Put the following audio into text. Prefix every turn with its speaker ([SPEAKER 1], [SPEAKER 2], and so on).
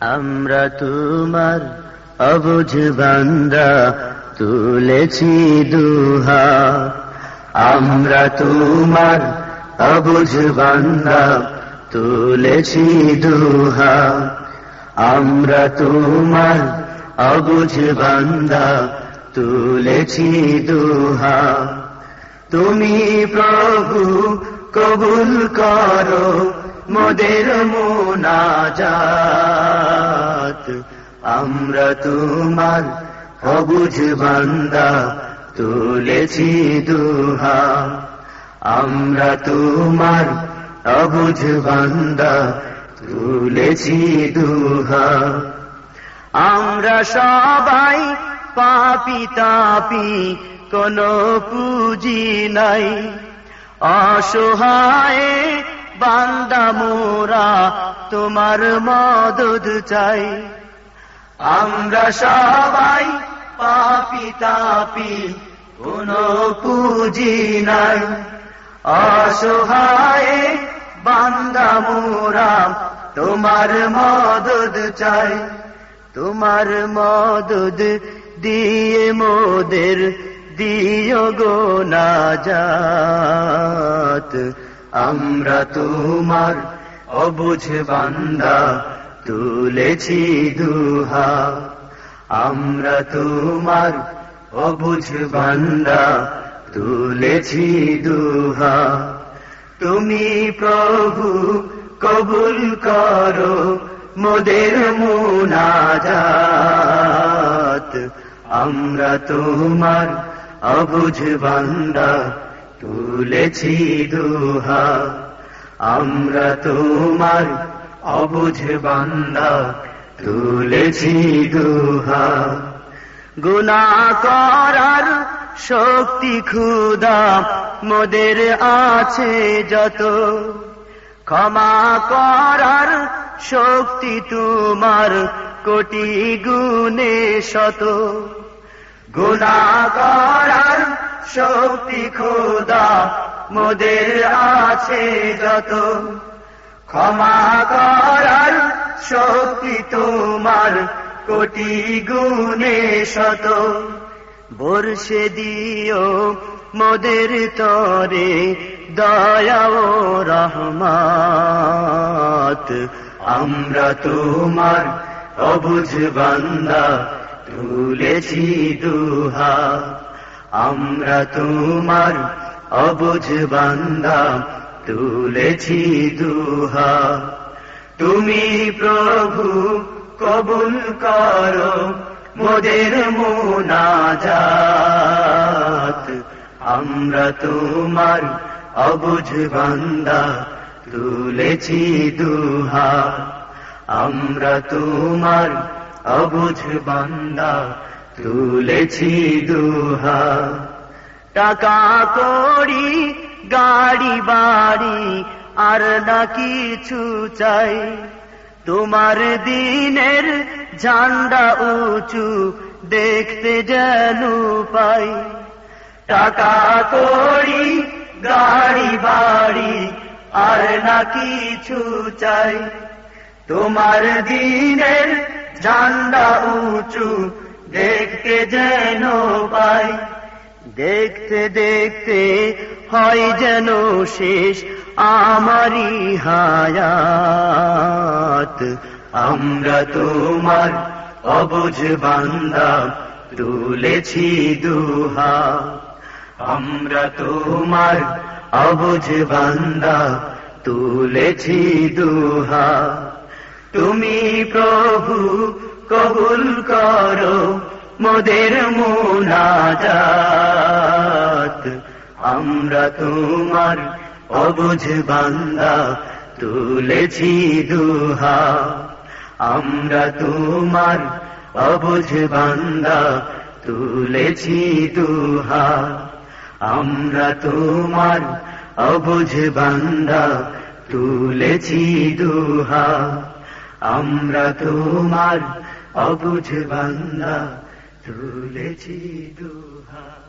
[SPEAKER 1] আমরা তোমার অবুঝ বান্দা, তুলেছি দুহা। আমরা তোমার অবুঝ বান্দা, তুলেছি দুহা। আমরা তোমার অবুঝ বান্দা, তুলেছি দুহা। তুমি প্রভু, কবুল করো, মোদের মোনাজাত। আমরা তোমার অবুঝ বান্দা, তুলেছি দুহা। আমরা তোমার অবুঝ বান্দা, তুলেছি দুহা। আমরা সবাই পাপি তাপি, কোনো পুঁজি নাই। অসহায় বান্দা মোরা, তোমার মদদ চাই। আমরা সবাই পাপি তাপি, কোনো পুঁজি নাই। অসহায় বান্দা মোরা তোমার মদদ চাই। তোমার মদদ দিয়ে মোদের দিও গো নাজাত। আমরা তোমার অবুঝ বান্দা তুলেছি দুহা। আমরা তোমার অবুঝ বান্দা, তুলেছি দুহা। তুমি প্রভু, কবুল করো মোদের মুনাজাত। আমরা তোমার অবুঝ বান্দা, তুলেছি দুহা। আমরা তোমার অবুঝ বান্দা, তুলেছি দুহা। গুনা করার শক্তি ক্ষুদা মোদের আছে যত। ক্ষমা করার শক্তি তোমার কোটি গুণে শত। গুণা করার শক্তি খোদা মোদের আছে যত। ক্ষমা করার শক্তি তোমার কোটি গুণে শত। বর্ষে দিও মদের তরে দয়া ও রহমাত। আমরা তোমার অবুঝ বান্দা, তুলেছি দুহা। আমরা তোমার অবুঝ বান্দা তুলেছি দুহা। তুমি প্রভু, কবুল করো মোদের মোনাজাত। আমরা তোমার অবুঝ বান্দা, তুলেছি দুহা। আমরা তোমার অবুঝ বান্দা, তুলেছি দুহা। টাকা করি গাড়ি বাড়ি আর না কিছু চাই। তোমার দিনের ঝান্ডা উঁচু দেখতে যেন পাই। টাকা করি গাড়ি বাড়ি আর না কিছু চাই। তোমার দিনের ঝান্ডা উঁচু দেখতে যেন পাই। দেখতে দেখতে হয় যেন শেষ আমারি হায়াত। আমরা তোমার অবুঝ বান্দা, তুলেছি দুহা। আমরা তোমার অবুঝ বান্দা, তুলেছি দুহা। তুমি প্রভু, কবুল করো মোদের মোনাজাত। আমরা তোমার অবুঝ বান্দা, তুলেছি দুহা। আমরা তোমার অবুঝ বান্দা, তুলেছি দুহা। আমরা তোমার অবুঝ বান্দা, তুলেছি দুহা। আমরা তোমার অবুঝ বান্দা, তুলেছি দুহা।